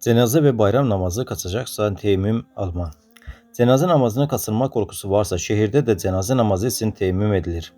Cenaze ve bayram namazı kaçacaksa teyemmüm alma. Cenaze namazını kaçırma korkusu varsa şehirde de cenaze namazı için teyemmüm edilir.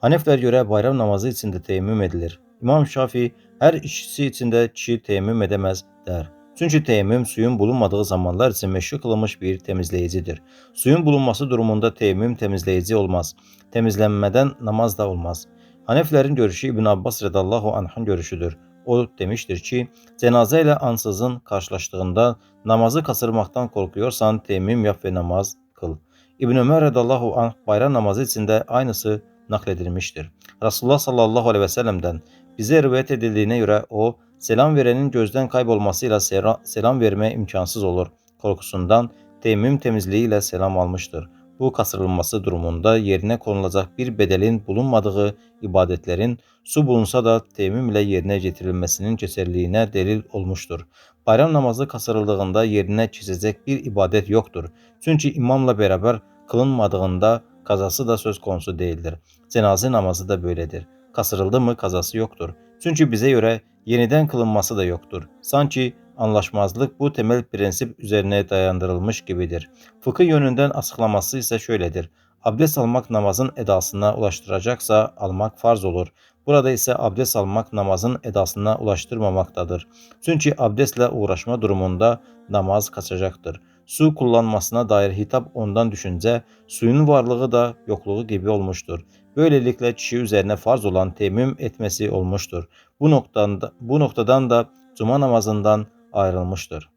Hanefler göre bayram namazı için de teyemmüm edilir. İmam Şafii her ikisi için de kişi teyemmüm edemez der. Çünkü teyemmüm suyun bulunmadığı zamanlar için meşru kılınmış bir temizleyicidir. Suyun bulunması durumunda teyemmüm temizleyici olmaz. Temizlenmeden namaz da olmaz. Haneflerin görüşü İbn Abbas radallahu anh'ın görüşüdür. O demiştir ki, cenaze ile ansızın karşılaştığında namazı kasırmaktan korkuyorsan teyemmüm yap ve namaz kıl. İbn Ömer radallahu anh bayram namazı içinde aynısı nakledilmiştir. Resulullah sallallahu aleyhi ve sellem'den bize rivayet edildiğine göre o, selam verenin gözden kaybolmasıyla selam verme imkansız olur korkusundan teyemmüm temizliğiyle selam almıştır. Bu kasırılması durumunda yerine konulacak bir bedelin bulunmadığı ibadetlerin su bulunsa da teyemmüm ile yerine getirilmesinin geçerliliğine delil olmuştur. Bayram namazı kasırıldığında yerine çizecek bir ibadet yoktur. Çünkü imamla beraber kılınmadığında kazası da söz konusu değildir. Cenaze namazı da böyledir. Kasırıldı mı kazası yoktur. Çünkü bize göre yeniden kılınması da yoktur. Sanki anlaşmazlık bu temel prensip üzerine dayandırılmış gibidir. Fıkıh yönünden açıklaması ise şöyledir. Abdest almak namazın edasına ulaştıracaksa almak farz olur. Burada ise abdest almak namazın edasına ulaştırmamaktadır. Çünkü abdestle uğraşma durumunda namaz kaçacaktır. Su kullanmasına dair hitap ondan düşünce, suyun varlığı da yokluğu gibi olmuştur. Böylelikle kişi üzerine farz olan temmüm etmesi olmuştur. Bu noktadan da, bu noktadan da cuma namazından ayrılmıştır.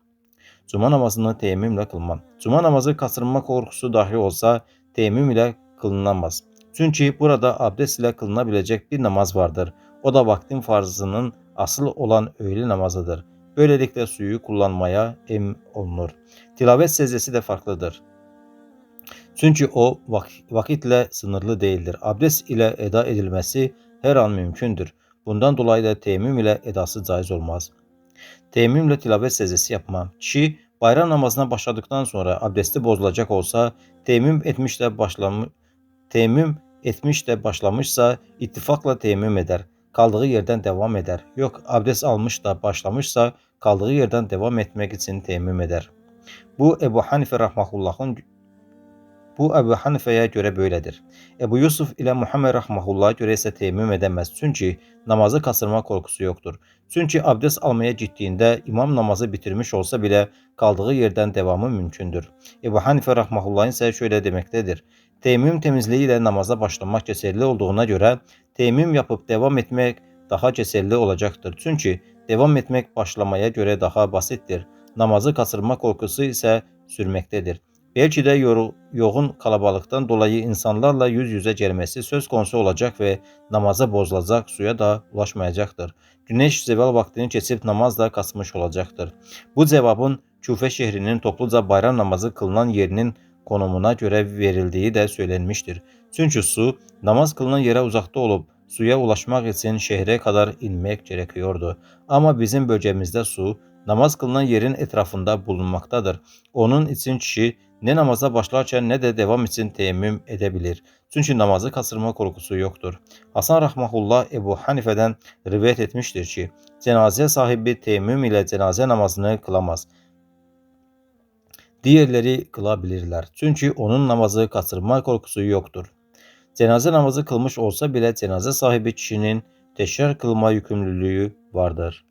Cuma namazını teyemmümle kılmam. Cuma namazı kasırma korkusu dahi olsa teyemmüm ile kılınamaz. Çünkü burada abdest ile kılınabilecek bir namaz vardır. O da vaktin farzının asıl olan öğle namazıdır. Böylelikle suyu kullanmaya em olunur. Tilavet secdesi de farklıdır. Çünkü o vak- vakitle sınırlı değildir. Abdest ile eda edilmesi her an mümkündür. Bundan dolayı da teyemmüm ile edası caiz olmaz. Teyemmümlə tilavət səcdəsi yapmaq. 2. Bayram namazına başladıktan sonra abdesti bozulacaq olsa, teyemmüm etmiş də başlamış teyemmüm etmiş də başlamışsa, ittifaqla teyemmüm edər. Qaldığı yerdən davam edər. Yox, abdest almış da başlamışsa, qaldığı yerdən davam etmək üçün teyemmüm edər. Bu Ebu Hanifə rəhməhullahın Bu Əbu Hanifəyə görə belədir. Əbu Yusuf ilə Muhammed Rahmahullah'a görə isə teyemmüm edəməz. Çünki namazı qasırma qorxusu yoxdur. Çünki abdest almaya getdiyində imam namazı bitirmiş olsa belə qaldığı yerdən devamı mümkündür. Əbu Hanifə Rahmahullahın isə şöyle deməkdədir. Teyemmüm temizliyi ilə namaza başlamaq keçərli olduğuna görə teyemmüm yapıb devam etmək daha keçərli olacaqdır. Çünki devam etmək başlamaya görə daha basitdir. Namazı qasırma qorxusu isə sürməkdədir. Belki de yor- yoğun kalabalıktan dolayı insanlarla yüz yüze gelmesi söz konusu olacak ve namaza bozulacak suya da ulaşmayacaktır. Güneş zeval vaktini kesip namazla kasmış olacaktır. Bu cevabın Küfe şehrinin topluca bayram namazı kılınan yerinin konumuna göre verildiği de söylenmiştir. Çünkü su namaz kılınan yere uzakta olup suya ulaşmak için şehre kadar inmek gerekiyordu. Ama bizim bölgemizde su namaz kılınan yerin etrafında bulunmaktadır. Onun için kişi ne namaza başlarken ne de devam için teyemmüm edebilir. Çünkü namazı kasırma korkusu yoktur. Hasan Rahmahullah Ebu Hanife'den rivayet etmiştir ki, cenaze sahibi teyemmüm ile cenaze namazını kılamaz. Diğerleri kılabilirler. Çünkü onun namazı kasırma korkusu yoktur. Cenaze namazı kılmış olsa bile cenaze sahibi kişinin teşhir kılma yükümlülüğü vardır.